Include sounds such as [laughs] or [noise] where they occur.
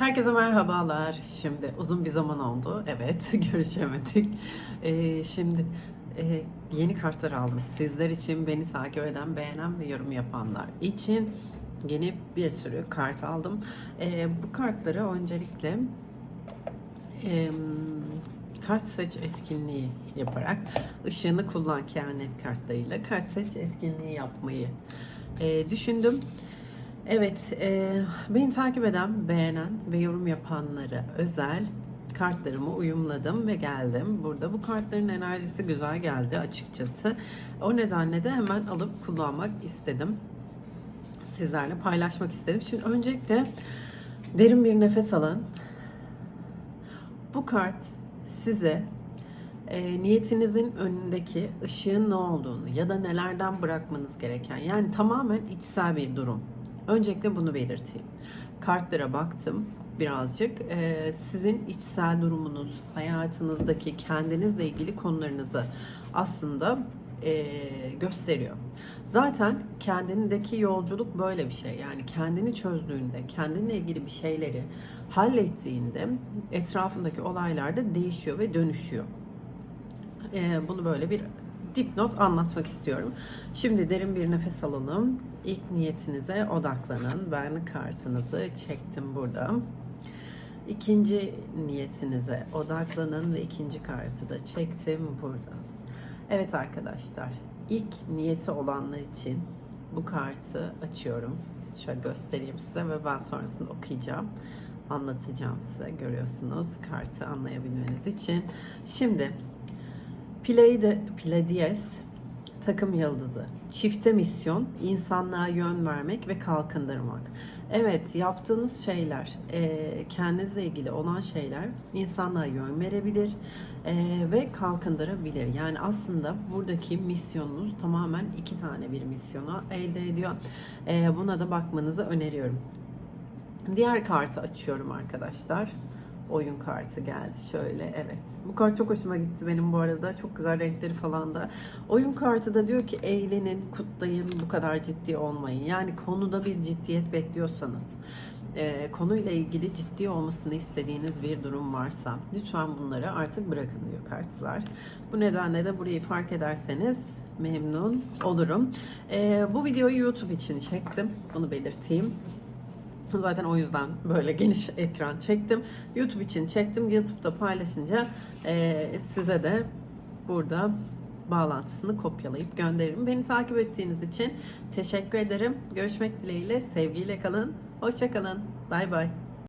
Herkese merhabalar. Şimdi uzun bir zaman oldu. Evet, [laughs] görüşemedik. Ee, şimdi e, yeni kartlar aldım. Sizler için beni takip eden, beğenen ve yorum yapanlar için yeni bir sürü kart aldım. Ee, bu kartları öncelikle e, kart seç etkinliği yaparak ışığını kullan kehanet kartlarıyla kart seç etkinliği yapmayı e, düşündüm. Evet, e, beni takip eden, beğenen ve yorum yapanlara özel kartlarımı uyumladım ve geldim. Burada bu kartların enerjisi güzel geldi açıkçası. O nedenle de hemen alıp kullanmak istedim. Sizlerle paylaşmak istedim. Şimdi öncelikle derin bir nefes alın. Bu kart size e, niyetinizin önündeki ışığın ne olduğunu ya da nelerden bırakmanız gereken yani tamamen içsel bir durum. Öncelikle bunu belirteyim. Kartlara baktım birazcık. E, sizin içsel durumunuz, hayatınızdaki kendinizle ilgili konularınızı aslında e, gösteriyor. Zaten kendindeki yolculuk böyle bir şey. Yani kendini çözdüğünde, kendinle ilgili bir şeyleri hallettiğinde etrafındaki olaylar da değişiyor ve dönüşüyor. Ee, bunu böyle bir dipnot anlatmak istiyorum. Şimdi derin bir nefes alalım. İlk niyetinize odaklanın. Ben kartınızı çektim burada. İkinci niyetinize odaklanın ve ikinci kartı da çektim burada. Evet arkadaşlar, ilk niyeti olanlar için bu kartı açıyorum. Şöyle göstereyim size ve ben sonrasında okuyacağım. Anlatacağım size. Görüyorsunuz kartı anlayabilmeniz için. Şimdi Pleiade, Pleiades takım yıldızı. Çifte misyon, insanlığa yön vermek ve kalkındırmak. Evet, yaptığınız şeyler, kendinizle ilgili olan şeyler insanlığa yön verebilir ve kalkındırabilir. Yani aslında buradaki misyonunuz tamamen iki tane bir misyonu elde ediyor. Buna da bakmanızı öneriyorum. Diğer kartı açıyorum arkadaşlar oyun kartı geldi şöyle evet. Bu kart çok hoşuma gitti benim bu arada. Çok güzel renkleri falan da. Oyun kartı da diyor ki eğlenin, kutlayın, bu kadar ciddi olmayın. Yani konuda bir ciddiyet bekliyorsanız, e, konuyla ilgili ciddi olmasını istediğiniz bir durum varsa lütfen bunları artık bırakın diyor kartlar. Bu nedenle de burayı fark ederseniz memnun olurum. E, bu videoyu YouTube için çektim. Bunu belirteyim. Zaten o yüzden böyle [laughs] geniş ekran çektim. YouTube için çektim. YouTube'da paylaşınca e, size de burada bağlantısını kopyalayıp gönderirim. Beni takip ettiğiniz için teşekkür ederim. Görüşmek dileğiyle. Sevgiyle kalın. Hoşçakalın. Bay bay.